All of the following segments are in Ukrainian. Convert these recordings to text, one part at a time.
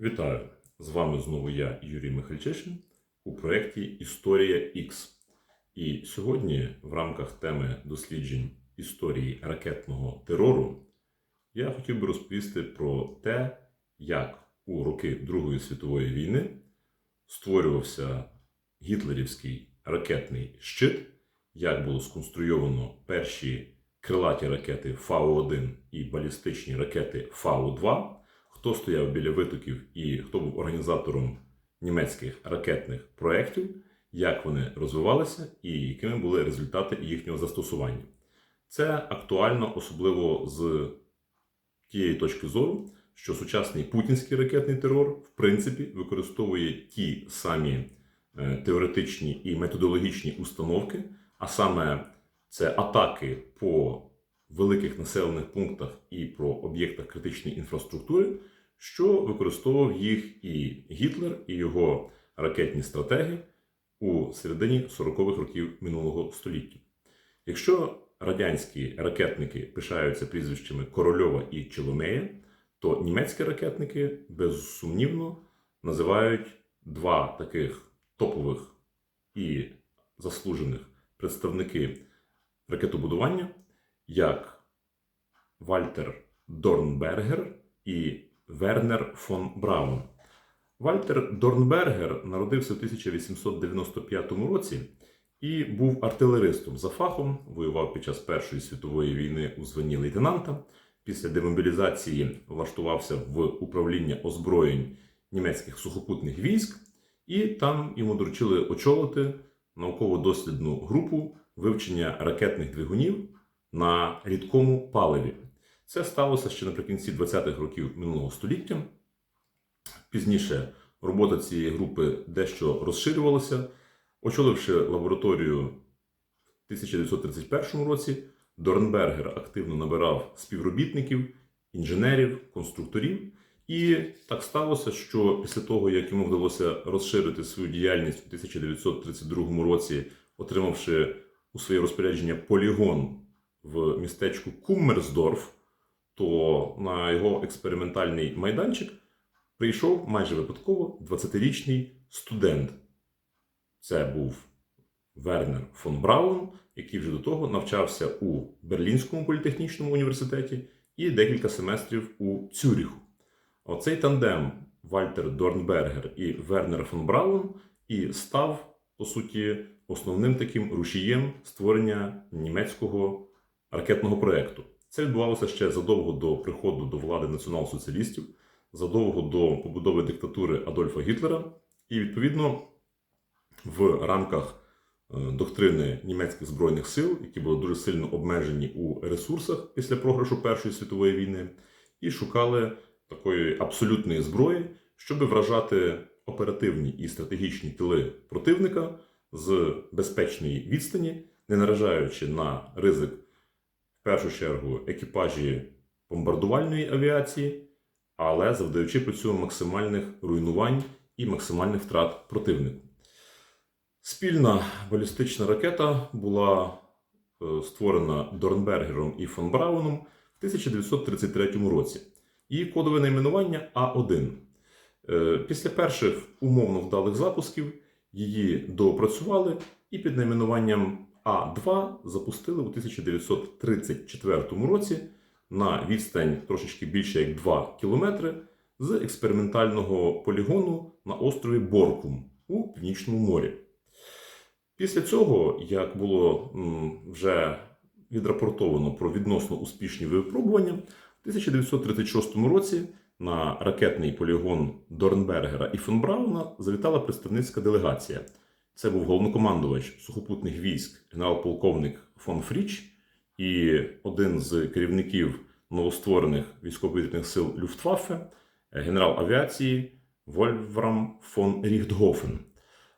Вітаю! З вами знову я, Юрій Михальчишин, у проєкті Історія X. І сьогодні, в рамках теми досліджень історії ракетного терору, я хотів би розповісти про те, як у роки Другої світової війни створювався гітлерівський ракетний щит, як було сконструйовано перші крилаті ракети Фау-1 і балістичні ракети Фау-2 хто стояв біля витоків і хто був організатором німецьких ракетних проєктів, як вони розвивалися і якими були результати їхнього застосування. Це актуально особливо з тієї точки зору, що сучасний путінський ракетний терор в принципі використовує ті самі е, теоретичні і методологічні установки, а саме це атаки по великих населених пунктах і про об'єктах критичної інфраструктури, що використовував їх і Гітлер, і його ракетні стратеги у середині 40-х років минулого століття. Якщо радянські ракетники пишаються прізвищами Корольова і Челомея, то німецькі ракетники безсумнівно називають два таких топових і заслужених представники ракетобудування як Вальтер Дорнбергер і Вернер фон Браун. Вальтер Дорнбергер народився в 1895 році і був артилеристом за фахом, воював під час Першої світової війни у званні лейтенанта. Після демобілізації влаштувався в управління озброєнь німецьких сухопутних військ, і там йому доручили очолити науково-дослідну групу вивчення ракетних двигунів на рідкому паливі. Це сталося ще наприкінці 20-х років минулого століття. Пізніше робота цієї групи дещо розширювалася, очоливши лабораторію в 1931 році, Дорнбергер активно набирав співробітників, інженерів, конструкторів. І так сталося, що після того, як йому вдалося розширити свою діяльність у 1932 році, отримавши у своє розпорядження полігон в містечку Куммерсдорф, то на його експериментальний майданчик прийшов майже випадково 20-річний студент. Це був Вернер фон Браун, який вже до того навчався у Берлінському політехнічному університеті і декілька семестрів у Цюріху. Оцей тандем Вальтер Дорнбергер і Вернер фон Браун і став, по суті, основним таким рушієм створення німецького ракетного проєкту. Це відбувалося ще задовго до приходу до влади націонал-соціалістів, задовго до побудови диктатури Адольфа Гітлера, і відповідно в рамках е, доктрини німецьких збройних сил, які були дуже сильно обмежені у ресурсах після програшу Першої світової війни, і шукали такої абсолютної зброї, щоб вражати оперативні і стратегічні тили противника з безпечної відстані, не наражаючи на ризик першу чергу екіпажі бомбардувальної авіації, але завдаючи при цьому максимальних руйнувань і максимальних втрат противнику. Спільна балістична ракета була е, створена Дорнбергером і фон Брауном в 1933 році. Її кодове найменування А1. Е, Після перших умовно вдалих запусків її доопрацювали і під найменуванням А2 запустили у 1934 році на відстань трошечки більше як 2 кілометри з експериментального полігону на острові Боркум у Північному морі. Після цього, як було вже відрапортовано про відносно успішні випробування, в 1936 році на ракетний полігон Дорнбергера і фон Брауна завітала представницька делегація. Це був головнокомандувач сухопутних військ, генерал-полковник фон Фріч і один з керівників новостворених військово-повітряних сил Люфтваффе, генерал авіації Вольфрам фон Ріхтгофен.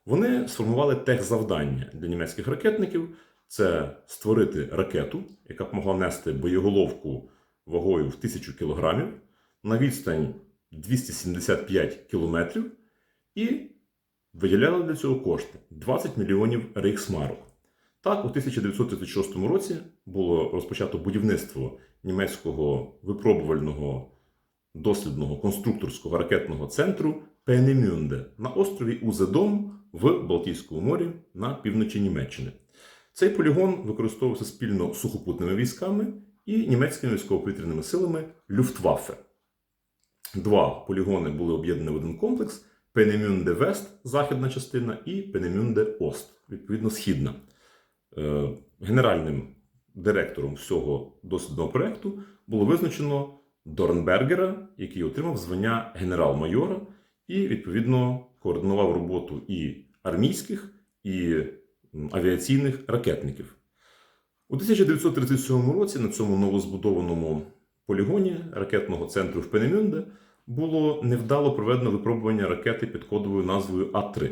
Вони сформували техзавдання для німецьких ракетників: це створити ракету, яка б могла нести боєголовку вагою в 1000 кілограмів на відстань 275 кілометрів і виділяли для цього кошти 20 мільйонів рейхсмарок. Так, у 1936 році було розпочато будівництво німецького випробувального дослідного конструкторського ракетного центру Пенемюнде на острові Узедом в Балтійському морі на півночі Німеччини. Цей полігон використовувався спільно сухопутними військами і німецькими військово-повітряними силами Люфтваффе. Два полігони були об'єднані в один комплекс: Пенемюнде Вест, західна частина, і Пенемюнде Ост, відповідно, східна. Е, Генеральним директором всього дослідного проєкту було визначено Дорнбергера, який отримав звання генерал-майора і, відповідно, координував роботу і армійських, і авіаційних ракетників. У 1937 році на цьому новозбудованому полігоні ракетного центру в Пенемюнде було невдало проведено випробування ракети під кодовою назвою А3.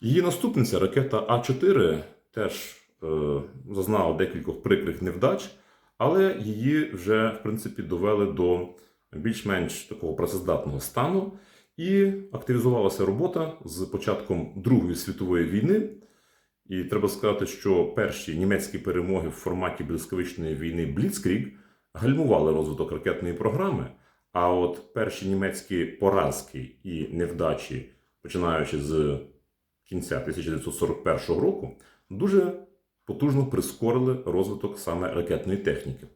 Її наступниця, ракета А4, теж е, зазнала декількох прикрих невдач, але її вже, в принципі, довели до більш-менш такого працездатного стану. І активізувалася робота з початком Другої світової війни. І треба сказати, що перші німецькі перемоги в форматі блискавичної війни Бліцкріг гальмували розвиток ракетної програми. А от перші німецькі поразки і невдачі, починаючи з кінця 1941 року, дуже потужно прискорили розвиток саме ракетної техніки.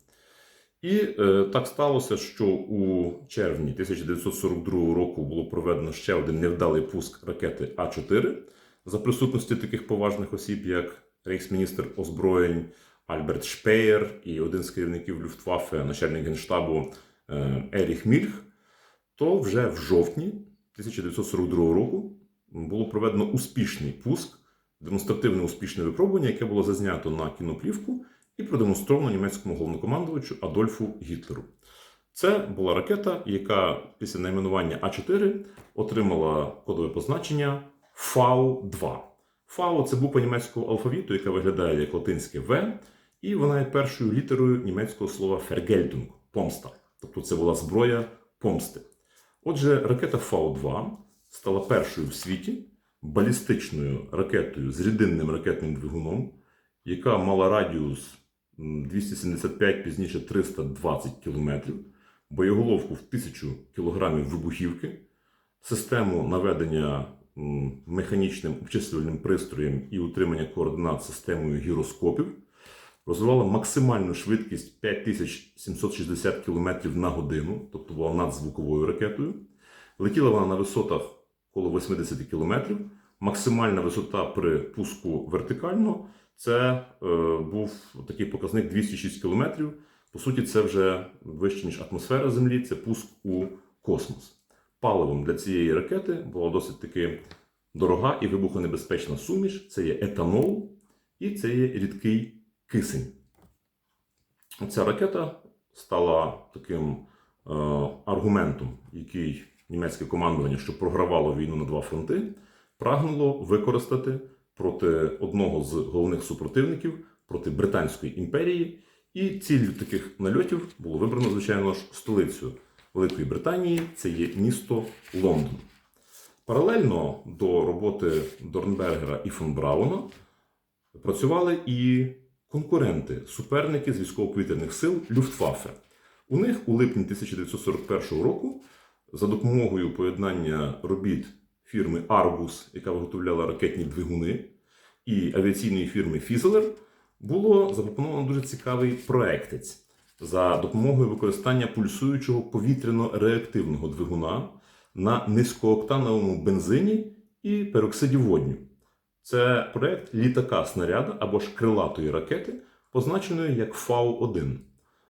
І е, так сталося, що у червні 1942 року було проведено ще один невдалий пуск ракети А4 за присутності таких поважних осіб, як рейхсміністр озброєнь Альберт Шпеєр і один з керівників Люфтваффе, начальник генштабу Еріх Мільх. То вже в жовтні 1942 року було проведено успішний пуск, демонстративне успішне випробування, яке було зазнято на кіноплівку і продемонстровано німецькому головнокомандувачу Адольфу Гітлеру. Це була ракета, яка після найменування А4 отримала кодове позначення Фау-2. Фау це буква німецького алфавіту, яка виглядає як латинське В, і вона є першою літерою німецького слова Vergeltung – помста. Тобто це була зброя помсти. Отже, ракета Фау-2 стала першою в світі балістичною ракетою з рідинним ракетним двигуном, яка мала радіус 275, пізніше 320 км, боєголовку в 1000 кг вибухівки, систему наведення механічним обчислювальним пристроєм і утримання координат системою гіроскопів, розвивала максимальну швидкість 5760 км на годину, тобто була надзвуковою ракетою. Летіла вона на висотах коло 80 км. Максимальна висота при пуску вертикально це е, був такий показник 206 км. По суті, це вже вище, ніж атмосфера Землі, це пуск у космос. Паливом для цієї ракети була досить таки дорога і вибухонебезпечна суміш. Це є етанол і це є рідкий кисень. Ця ракета стала таким е, аргументом, який німецьке командування, що програвало війну на два фронти, прагнуло використати проти одного з головних супротивників, проти Британської імперії. І ціллю таких нальотів було вибрано, звичайно ж, столицю Великої Британії це є місто Лондон. Паралельно до роботи Дорнбергера і фон Брауна працювали і конкуренти, суперники з військово-повітряних сил Люфтваффе. У них у липні 1941 року за допомогою поєднання робіт фірми Argus, яка виготовляла ракетні двигуни, і авіаційної фірми Фізелер, було запропоновано дуже цікавий проектець за допомогою використання пульсуючого повітряно-реактивного двигуна на низькооктановому бензині і пероксиді водню. Це проект літака снаряда або ж крилатої ракети, позначеної як Фау-1.